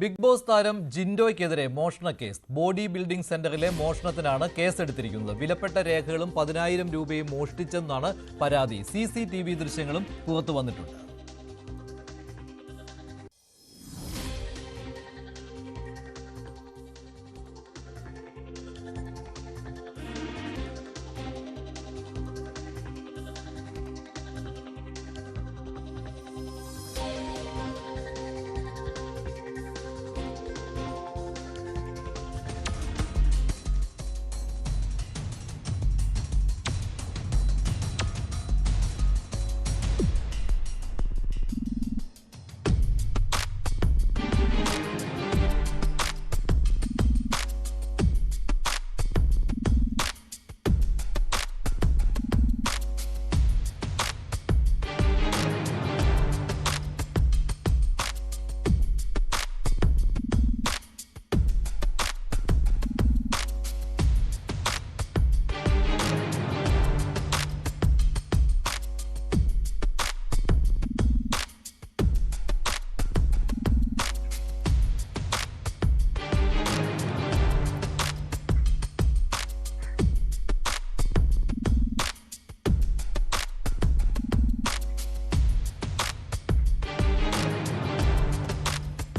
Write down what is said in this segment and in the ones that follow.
Big boss താരം ജിൻഡോയ്ക്കെതിരെ മോഷണ case. Body building സെന്ററിലെ മോഷണത്തിനാണ് കേസെടുത്തിരിക്കുന്നത്. വിലപ്പെട്ട രേഖകളും പതിനായിരം രൂപയും മോഷ്ടിച്ചെന്നാണ് പരാതി. സി ദൃശ്യങ്ങളും പുറത്തു വന്നിട്ടുണ്ട്.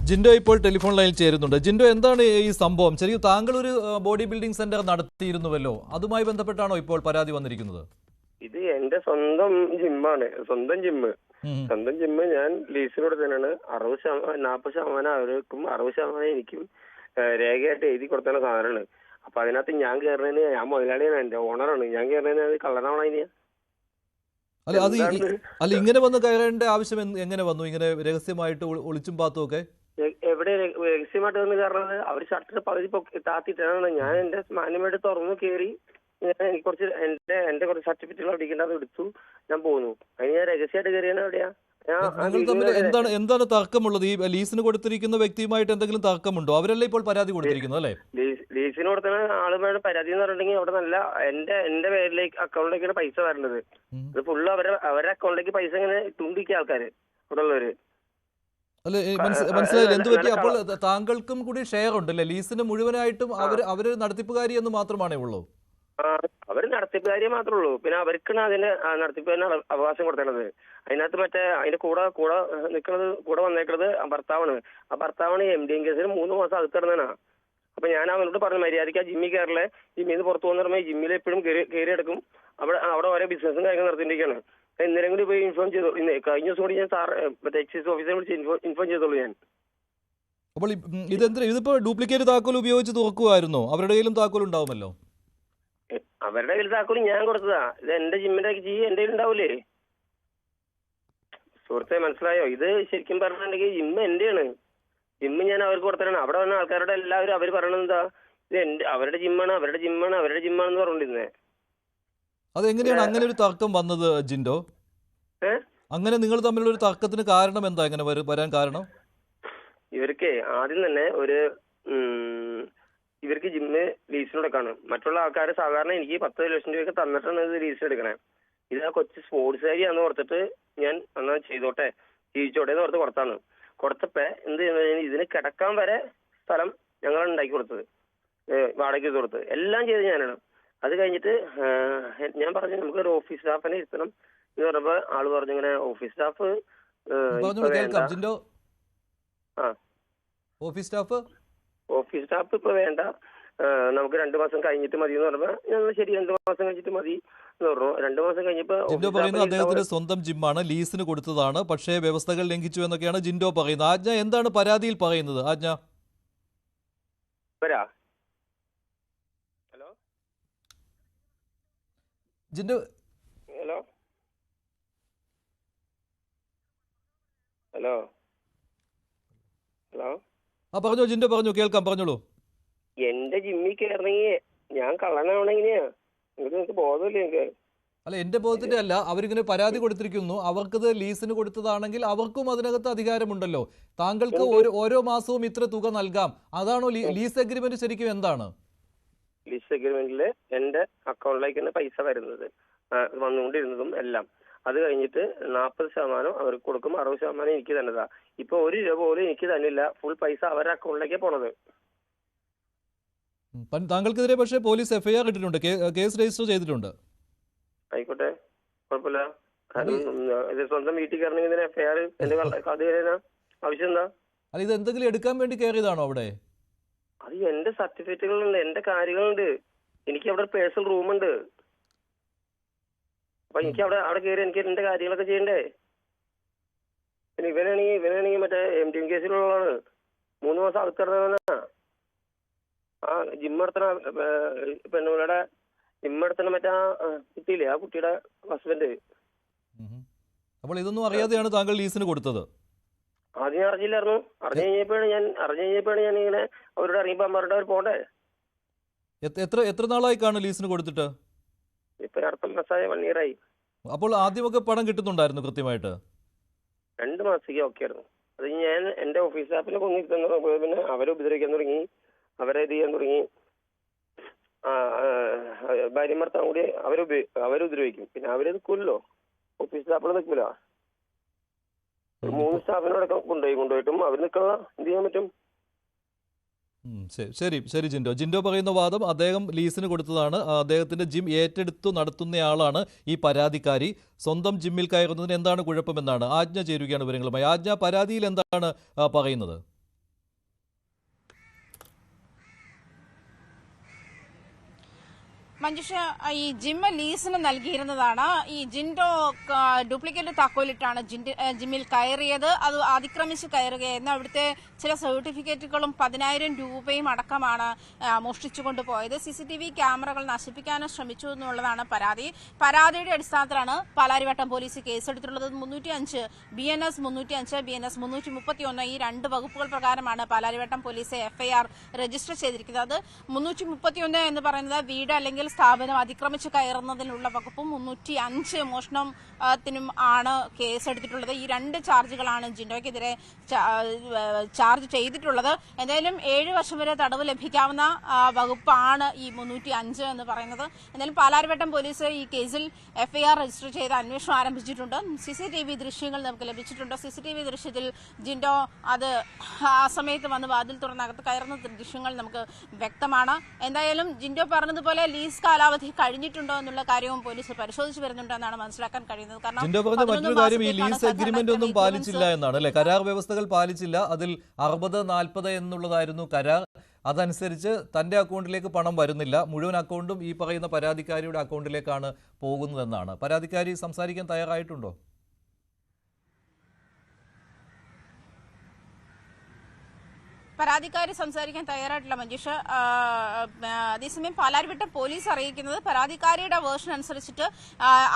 ജിൻഡോ ഇപ്പോൾ ടെലിഫോൺ ലൈനിൽ ചേരുന്നുണ്ട്. ജിൻഡോ എന്താണ് ഈ സംഭവം? ശരിക്കും താങ്കൾ ഒരു ബോഡി ബിൽഡിംഗ് സെന്റർ നടത്തിയിരുന്നുവല്ലോ. അതുമായി ബന്ധപ്പെട്ടാണോ ഇപ്പോൾ പരാതി വന്നിരിക്കുന്നത്? ഇത് എന്റെ സ്വന്തം ജിമ്മാണ്. സ്വന്തം ജിമ്മ്. സ്വന്തം ജിമ്മ് ഞാൻ ലീസിലൂടെ തന്നെയാണ്. അറുപത് ശതമാനം നാൽപ്പത് ശതമാനം അവർക്കും അറുപത് ശതമാനം എനിക്കും രേഖയായിട്ട് എഴുതി കൊടുത്തേണ്ട സാധനമാണ്. അപ്പൊ അതിനകത്ത് ഞാൻ കയറുന്നതിന് ഞാൻ മുതലാളിയാണ്. എന്റെ ഓണറാണ്. ഞാൻ കയറുന്നതിന് അത് കള്ളനാവണ അതിന് അല്ല അത് അല്ല ഇങ്ങനെ വന്ന് കയറേണ്ട ആവശ്യം എങ്ങനെ വന്നു? ഇങ്ങനെ രഹസ്യമായിട്ട് ഒളിച്ചും പാത്തും ഒക്കെ? എവിടെ രഹസ്യമായിട്ട് വന്ന് കയറുന്നത് അവർ ഷട്ടർ പകുതി പൊക്കി- താത്തിയിട്ടാണ് ഞാൻ എന്റെ മാന്യമായിട്ട് തുറന്നു കയറി ഞാൻ എനിക്ക് കുറച്ച് എന്റെ എന്റെ കുറച്ച് സർട്ടിഫിക്കറ്റുകൾ അടിക്കേണ്ടത് എടുത്തു. ഞാൻ പോന്നു. അതിന് ഞാൻ രഹസ്യമായിട്ട് കയറിയാണ് എവിടെയാ എന്താണ് എന്താണ് തർക്കമുള്ളത്? ഈ ലീസിന് കൊടുത്തിരിക്കുന്ന വ്യക്തിയുമായിട്ട് എന്തെങ്കിലും തർക്കമുണ്ടോ? അവരല്ലേ ഇപ്പോൾ പരാതി കൊടുത്തിരിക്കുന്നത് അല്ലേ? ലീസ്- ലീസിന് കൊടുക്കുന്ന ആളുമായിട്ട് പരാതി എന്ന് പറഞ്ഞിട്ടുണ്ടെങ്കിൽ അവിടെ നല്ല എന്റെ എന്റെ പേരിലേക്ക് അക്കൗണ്ടിലേക്കാണ് പൈസ വരേണ്ടത്. ഇത് ഫുള്ള് അവരെ അവരുടെ അക്കൗണ്ടിലേക്ക് പൈസ ഇങ്ങനെ തുണ്ടിക്കുക ആൾക്കാര്. ഇവിടെ ഉള്ളവര് അല്ല? മനസ്സിലായില്ല എന്ത് പറ്റി? അപ്പോൾ താങ്കൾക്കും കൂടി ഷെയർ ഉണ്ടല്ലേ ലീസിന് മുഴുവനായിട്ടും അവർ അവർ നടത്തിപ്പുകാരി എന്ന് മാത്രമാണേ ഉള്ളൂ. അവർ നടത്തിപ്പുകാരിയെ മാത്രമേ ഉള്ളൂ. പിന്നെ അവർക്കാണ് അതിന്റെ ആ, നടത്തിപ്പുകാരന് അവകാശം കൊടുത്തേണ്ടത് അതിനകത്ത് മറ്റേ അതിന്റെ കൂടെ കൂടെ നിൽക്കുന്നത് കൂടെ വന്നേക്കുന്നത് ഭർത്താവാണ്. ആ ഭർത്താവാണ് എം ഡി എം കേസിന് മൂന്ന് മാസം അകത്തിടുന്നതാണ് അപ്പൊ ഞാൻ അവനോട് പറഞ്ഞു മര്യാദയ്ക്ക് ആ ജിമ്മി കയറില്ലേ. ജിമ്മിന്ന് പുറത്തു പോകുന്ന പറയുമ്പോൾ ജിമ്മിൽ എപ്പോഴും കയറി എടുക്കും അവിടെ അവിടെ ഓരോ ബിസിനസ്സും കാര്യങ്ങളും നടത്തിയിരിക്കുകയാണ് ഇന്നലെ കൂടി പോയി ഇൻഫോം ചെയ്തു? ഇന്ന് കഴിഞ്ഞ ദിവസം കൂടി ഞാൻ സാർ മറ്റേ എക്സൈസ് ഓഫീസറെ വിളിച്ച് ഇൻഫോം ചെയ്തോളൂ ഞാൻ. അപ്പോൾ ഇതെന്താ ഇതിപ്പോ ഡ്യൂപ്ലിക്കേറ്റ് താക്കോൽ ഉപയോഗിച്ച് തുറക്കുമായിരുന്നോ അവരുടെ കയ്യിലും താക്കോൽ ഉണ്ടാവുമല്ലോ. അവരുടെ കയ്യിൽ താക്കോൽ ഞാൻ കൊടുത്തതാ. ഇത് എന്റെ ജിമ്മിന്റെ ജി എന്റെ കയ്യിൽ ഉണ്ടാവൂലേ? സുഹൃത്തെ മനസ്സിലായോ? ഇത് ശരിക്കും പറഞ്ഞിട്ടുണ്ടെങ്കിൽ ജിമ്മ് എന്റെയാണ്. ജിമ്മ് ഞാൻ അവർക്ക് കൊടുത്തതാണ്. അവിടെ വന്ന ആൾക്കാരുടെ എല്ലാവരും അവർ പറയണത് എന്താ? ഇത് എന്റെ അവരുടെ ജിമ്മാണ് അവരുടെ ജിമ്മാണ് അവരുടെ ജിമ്മാണെന്ന് പറഞ്ഞോണ്ടിരുന്നേ. അതെങ്ങനെയാണ് അങ്ങനെ ഒരു തർക്കം വന്നത് ജിൻഡോ? അങ്ങനെ നിങ്ങൾ തമ്മിലുള്ള ഒരു തർക്കത്തിന് കാരണം എന്താ അങ്ങനെ വരാൻ കാരണം? ഇവർക്ക് ആദ്യം തന്നെ ഒരു ഇവർക്ക് ജിമ്മ് ലീസിനെടുക്കാണ് മറ്റുള്ള ആൾക്കാർ സാധാരണ എനിക്ക് പത്ത് ലക്ഷം രൂപയൊക്കെ തന്നിട്ടാണ് ഇത് ലീസ് എടുക്കണേ. ഇത് ആ കൊച്ചു സ്പോർട്സ് ഏരിയാന്ന് ഓർത്തിട്ട് ഞാൻ എന്നാ ചെയ്തോട്ടെ ജീവിച്ചോട്ടെ എന്ന് ഓർത്ത് കൊടുത്താണ്. കൊടുത്തപ്പോ എന്ത് ചെയ്യുന്നത് ഇതിന് കിടക്കാൻ വരെ സ്ഥലം ഞങ്ങൾ ഉണ്ടാക്കി കൊടുത്തത്. വാടകയ്ക്ക് കൊടുത്തത്. എല്ലാം ചെയ്ത് ഞാനാണ്. അത് കഴിഞ്ഞിട്ട് ഞാൻ പറഞ്ഞു നമുക്ക് ഒരു ഓഫീസ് സ്റ്റാഫിനെ ഇരുത്തണം. എന്ന് പറഞ്ഞപ്പോ ആൾ പറഞ്ഞു ഇങ്ങനെ office staff office staff? Office staff ഇപ്പൊ വേണ്ട. നമുക്ക് രണ്ടു മാസം കഴിഞ്ഞിട്ട് മതി എന്ന് പറഞ്ഞപ്പോ ഞങ്ങൾ ശരി രണ്ടു മാസം കഴിഞ്ഞിട്ട് മതി. രണ്ടു മാസം കഴിഞ്ഞപ്പോ ജിൻഡോ office പറയുന്നത് അദ്ദേഹത്തിന്റെ സ്വന്തം ജിമ്മാണ് ലീസിന് കൊടുത്തതാണ് പക്ഷേ വ്യവസ്ഥകൾ ലംഘിച്ചു എന്നൊക്കെയാണ് ജിൻഡോ പറയുന്നത്. ആജ്ഞ എന്താണ് പരാതിയിൽ പറയുന്നത്? ആജ്ഞ വരാ ഹലോ ജിൻഡോ. ഹലോ? ഹലോ? ഹലോ? ആ പറഞ്ഞോ ജിന്ദു പറഞ്ഞു കേൾക്കാം പറഞ്ഞോളൂ. എന്റെ ജിമ്മി കയറണമെങ്കിൽ ഞാൻ കള്ളനാവണെങ്ങനെയാ നിങ്ങൾക്ക് ബോധമില്ല അല്ല എന്റെ ബോധത്തിന്റെ അല്ല അവരിങ്ങനെ പരാതി കൊടുത്തിരിക്കുന്നു. അവർക്കത് ലീസിന് കൊടുത്തതാണെങ്കിൽ അവർക്കും അതിനകത്ത് അധികാരമുണ്ടല്ലോ. താങ്കൾക്ക് ഓരോ മാസവും ഇത്ര തുക നൽകാം. അതാണോ ലീസ് അഗ്രിമെന്റ് ശരിക്കും എന്താണ്? ലീസ് അഗ്രിമെന്റിൽ എന്റെ അക്കൗണ്ടിലേക്ക് തന്നെ പൈസ വരുന്നത് വന്നുകൊണ്ടിരുന്നതും എല്ലാം. അത് കഴിഞ്ഞിട്ട് നാൽപ്പത് ശതമാനം അവർക്ക് കൊടുക്കും. അറുപത് ശതമാനം എനിക്ക് തന്നതാ. ഇപ്പൊ ഒരു രൂപ പോലും എനിക്ക് തന്നില്ല. ഫുൾ പൈസ അവരുടെ അക്കൗണ്ടിലേക്ക് പോണത്. താങ്കൾക്കെതിരെ പക്ഷേ പോലീസ് എഫ്ഐആർ ഇട്ടിട്ടുണ്ട്. കേസ് രജിസ്റ്റർ ചെയ്തിട്ടുണ്ട്. ആയിക്കോട്ടെ. കുഴപ്പമില്ല. ഇത് സ്വന്തം വീട്ടിൽ കയറണമെങ്കിൽ എഫ്ഐആർ എന്റെ ആവശ്യം എന്താ? അല്ല ഇത് എന്തെങ്കിലും എടുക്കാൻ വേണ്ടി കയറിയതാണോ അവിടെ? അത് എന്റെ സർട്ടിഫിക്കറ്റുകളുണ്ട് എന്റെ കാര്യങ്ങളുണ്ട്. എനിക്ക് അവിടെ പേഴ്സണൽ റൂമുണ്ട് അപ്പൊ എനിക്ക് അവിടെ അവിടെ കയറി എനിക്ക് എന്റെ കാര്യങ്ങളൊക്കെ ചെയ്യണ്ടേ? പിന്നെ ഇവനാണെങ്കിൽ ഇവനാണെങ്കിൽ മറ്റേ എം ടി എം കേസിലുള്ളതാണ് മൂന്ന് മാസം അകത്ത് കിടന്നവനാ. ആ ജിം പെണ്ണുങ്ങളുടെ ജിം മറ്റാ ആ കുട്ടിയില്ലേ ആ കുട്ടിയുടെ ഹസ്ബൻഡ്. അപ്പോൾ ഇതൊന്നും അറിയാതെയാണ് താങ്കൾ ലീസിന് കൊടുത്തത്. ആദ്യം ഞാൻ അറിഞ്ഞില്ലായിരുന്നു. അറിഞ്ഞു കഴിഞ്ഞപ്പോഴാണ് ഞാൻ അറിഞ്ഞു കഴിഞ്ഞപ്പോഴാണ് ഞാൻ ഇങ്ങനെ അവരോട് അറിയിപ്പോ അവരുടെ അവർ പോണ്ടേ എത്ര- എത്ര നാളായി കാണും ലീസിന് കൊടുത്തിട്ട്? ഇപ്പൊ അടുത്ത മാസമായ വൺ ഇയർ ആയി. അപ്പോൾ ആദ്യമൊക്കെ പണം കിട്ടുന്നുണ്ടായിരുന്നു കൃത്യമായിട്ട്? രണ്ട് മാസത്തേക്ക് ഓക്കെ ആയിരുന്നു. അത് ഞാൻ എന്റെ ഓഫീസ് ആപ്പിൽ കൊന്നിരുത്തുന്ന പിന്നെ അവരെ ഉപദ്രവിക്കാൻ തുടങ്ങി. അവരെ ഇത് ചെയ്യാൻ തുടങ്ങി. ഭാര്യമാർത്താൻ കൂടി അവരെ അവരെ ഉപദ്രവിക്കും. പിന്നെ അവരെ നിൽക്കുമല്ലോ ഓഫീസ് സ്റ്റാഫിൽ നിൽക്കില്ല ഒരു മൂന്ന് സ്റ്റാഫിനോടൊക്കെ കൊണ്ടുപോയി കൊണ്ടുപോയിട്ടും അവർ നിൽക്കുന്ന എന്ത് ചെയ്യാൻ പറ്റും? ശരി ശരി ശരി ജിൻഡോ. ജിൻഡോ പറയുന്ന വാദം അദ്ദേഹം ലീസിന് കൊടുത്തതാണ്. അദ്ദേഹത്തിന്റെ ജിം ഏറ്റെടുത്തു നടത്തുന്നയാളാണ് ഈ പരാതിക്കാരി. സ്വന്തം ജിമ്മിൽ കയറുന്നതിന് എന്താണ് കുഴപ്പമെന്നാണ് ആജ്ഞ ചേരുകയാണ് വിവരങ്ങളുമായി. ആജ്ഞ പരാതിയിൽ എന്താണ് പറയുന്നത്? മഞ്ജുഷ ഈ ജിമ്മ ലീസിന് നൽകിയിരുന്നതാണ്. ഈ ജിൻഡോ ഡ്യൂപ്ലിക്കേറ്റ് താക്കോലിട്ടാണ് ജിമ്മിൽ കയറിയത്. അത് അതിക്രമിച്ച് കയറുകയായിരുന്നു. അവിടുത്തെ ചില സർട്ടിഫിക്കറ്റുകളും പതിനായിരം രൂപയും അടക്കമാണ് മോഷ്ടിച്ചുകൊണ്ട് പോയത് സി സി ടി വി ക്യാമറകൾ നശിപ്പിക്കാനും ശ്രമിച്ചു എന്നുള്ളതാണ് പരാതി. പരാതിയുടെ അടിസ്ഥാനത്തിലാണ് പാലാരിവട്ടം പോലീസ് കേസെടുത്തിട്ടുള്ളത്. മുന്നൂറ്റി അഞ്ച് ബി എൻ എസ് മുന്നൂറ്റി അഞ്ച് ബി എൻ എസ് മുന്നൂറ്റി മുപ്പത്തി ഒന്ന് ഈ രണ്ട് വകുപ്പുകൾ പ്രകാരമാണ് പാലാരിവട്ടം പോലീസ് എഫ്ഐആർ രജിസ്റ്റർ ചെയ്തിരിക്കുന്നത്. മുന്നൂറ്റി മുപ്പത്തിയൊന്ന് എന്ന് പറയുന്നത് വീട് അല്ലെങ്കിൽ സ്ഥാപനം അതിക്രമിച്ച് കയറുന്നതിനുള്ള വകുപ്പും മുന്നൂറ്റി അഞ്ച് മോഷണത്തിനും ആണ് കേസെടുത്തിട്ടുള്ളത്. ഈ രണ്ട് ചാർജുകളാണ് ജിൻഡോയ്ക്കെതിരെ ചാർജ് ചെയ്തിട്ടുള്ളത്. എന്തായാലും ഏഴ് വർഷം വരെ തടവ് ലഭിക്കാവുന്ന വകുപ്പാണ് ഈ മുന്നൂറ്റി അഞ്ച് എന്ന് പറയുന്നത്. എന്തായാലും പാലാരിവട്ടം പോലീസ് ഈ കേസിൽ എഫ്ഐആർ രജിസ്റ്റർ ചെയ്ത് അന്വേഷണം ആരംഭിച്ചിട്ടുണ്ട്. സി സി ടി വി ദൃശ്യങ്ങൾ നമുക്ക് ലഭിച്ചിട്ടുണ്ട്. സി സി ടി വി ദൃശ്യത്തിൽ ജിൻഡോ അത് ആ സമയത്ത് വന്ന് വാതിൽ തുറന്നകത്ത് കയറുന്ന ദൃശ്യങ്ങൾ നമുക്ക് വ്യക്തമാണ്. എന്തായാലും ജിൻഡോ പറഞ്ഞതുപോലെ ലീസ് കാലാവധി കഴിഞ്ഞിട്ടുണ്ടോ എന്നുള്ള കാര്യവും പോലീസ് പരിശോധിച്ചു വരുന്നുണ്ടെന്നാണ് മനസ്സിലാക്കാൻ കഴിയുന്നത്. കാരണം മറ്റൊരു കാര്യം ഈ ലീസ് അഗ്രിമെന്റ് ഒന്നും പാലിച്ചില്ല എന്നാണ് അല്ലെ? കരാർ വ്യവസ്ഥകൾ പാലിച്ചില്ല. അതിൽ അറുപത് നാൽപ്പത് എന്നുള്ളതായിരുന്നു കരാർ. അതനുസരിച്ച് തന്റെ അക്കൗണ്ടിലേക്ക് പണം വരുന്നില്ല. മുഴുവൻ അക്കൗണ്ടും ഈ പറയുന്ന പരാതിക്കാരിയുടെ അക്കൗണ്ടിലേക്കാണ് പോകുന്നതെന്നാണ്. പരാതിക്കാരി സംസാരിക്കാൻ തയ്യാറായിട്ടുണ്ടോ? പരാതിക്കാരി സംസാരിക്കാൻ തയ്യാറായിട്ടില്ല മഞ്ജുഷ്. അതേസമയം പാലാരിവട്ടം പോലീസ് അറിയിക്കുന്നത് പരാതിക്കാരിയുടെ വേർഷൻ അനുസരിച്ചിട്ട്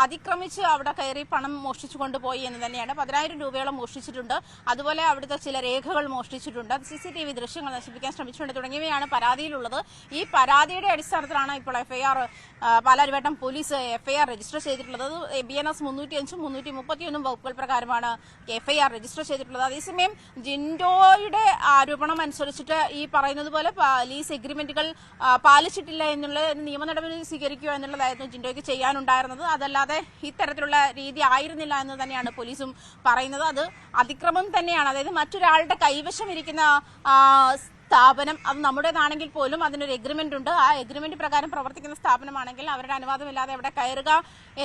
അതിക്രമിച്ച് അവിടെ കയറി പണം മോഷ്ടിച്ചു കൊണ്ടുപോയി എന്ന് തന്നെയാണ്. പതിനായിരം രൂപയോളം മോഷ്ടിച്ചിട്ടുണ്ട്. അതുപോലെ അവിടുത്തെ ചില രേഖകൾ മോഷ്ടിച്ചിട്ടുണ്ട്. സി സി ടി വി ദൃശ്യങ്ങൾ നശിപ്പിക്കാൻ ശ്രമിച്ചിട്ടുണ്ട്. തുടങ്ങിയവയാണ് പരാതിയിലുള്ളത്. ഈ പരാതിയുടെ അടിസ്ഥാനത്തിലാണ് ഇപ്പോൾ FIR Palarivattom police FIR register ചെയ്തിട്ടുള്ളത്. ബി എൻ എസ് മുന്നൂറ്റി അഞ്ചും മുന്നൂറ്റി മുപ്പത്തിയൊന്നും വകുപ്പുകൾ പ്രകാരമാണ് എഫ്ഐആർ രജിസ്റ്റർ ചെയ്തിട്ടുള്ളത്. അതേസമയം ജിൻഡോയുടെ ആരോപണം അനുസരിച്ചിട്ട് ഈ പറയുന്നത് പോലെ ലീസ് എഗ്രിമെന്റുകൾ പാലിച്ചിട്ടില്ല എന്നുള്ള നിയമ നടപടി സ്വീകരിക്കുക എന്നുള്ളതായിരുന്നു ജിൻഡോയ്ക്ക് ചെയ്യാനുണ്ടായിരുന്നത്. അതല്ലാതെ ഇത്തരത്തിലുള്ള രീതി ആയിരുന്നില്ല എന്ന് തന്നെയാണ് പോലീസും പറയുന്നത്. അത് അതിക്രമം തന്നെയാണ്. അതായത് മറ്റൊരാളുടെ കൈവശം ഇരിക്കുന്ന സ്ഥാപനം അത് നമ്മുടേതാണെങ്കിൽ പോലും അതിനൊരു എഗ്രിമെന്റ് ഉണ്ട്. ആ എഗ്രിമെന്റ് പ്രകാരം പ്രവർത്തിക്കുന്ന സ്ഥാപനമാണെങ്കിൽ അവരുടെ അനുവാദമില്ലാതെ അവിടെ കയറുക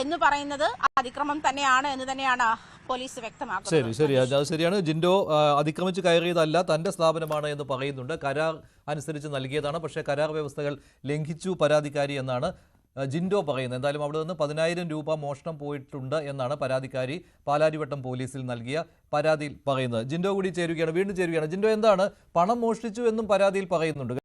എന്ന് പറയുന്നത് അതിക്രമം തന്നെയാണ് എന്ന് തന്നെയാണ് പോലീസ് ശരി വ്യക്തമാക്കുന്നത്. ശരി അത് അത് ശരിയാണ്. ജിൻഡോ അതിക്രമിച്ച് കയറിയതല്ല തന്റെ സ്ഥാപനമാണ് എന്ന് പറയുന്നുണ്ട്. കരാർ അനുസരിച്ച് നൽകിയതാണ്. പക്ഷേ കരാർ വ്യവസ്ഥകൾ ലംഘിച്ചു പരാതിക്കാരി എന്നാണ് ജിൻഡോ പറയുന്നത് എന്തായാലും അവിടെ നിന്ന് പതിനായിരം രൂപ മോഷണം പോയിട്ടുണ്ട് എന്നാണ് പരാതിക്കാരി പാലാരിവട്ടം പോലീസിൽ നൽകിയ പരാതിയിൽ പറയുന്നത്. ജിൻഡോ കൂടി ചേരുകയാണ് വീണ്ടും ചേരുകയാണ്. ജിൻഡോ എന്താണ്? പണം മോഷ്ടിച്ചു എന്നും പരാതിയിൽ പറയുന്നുണ്ട്.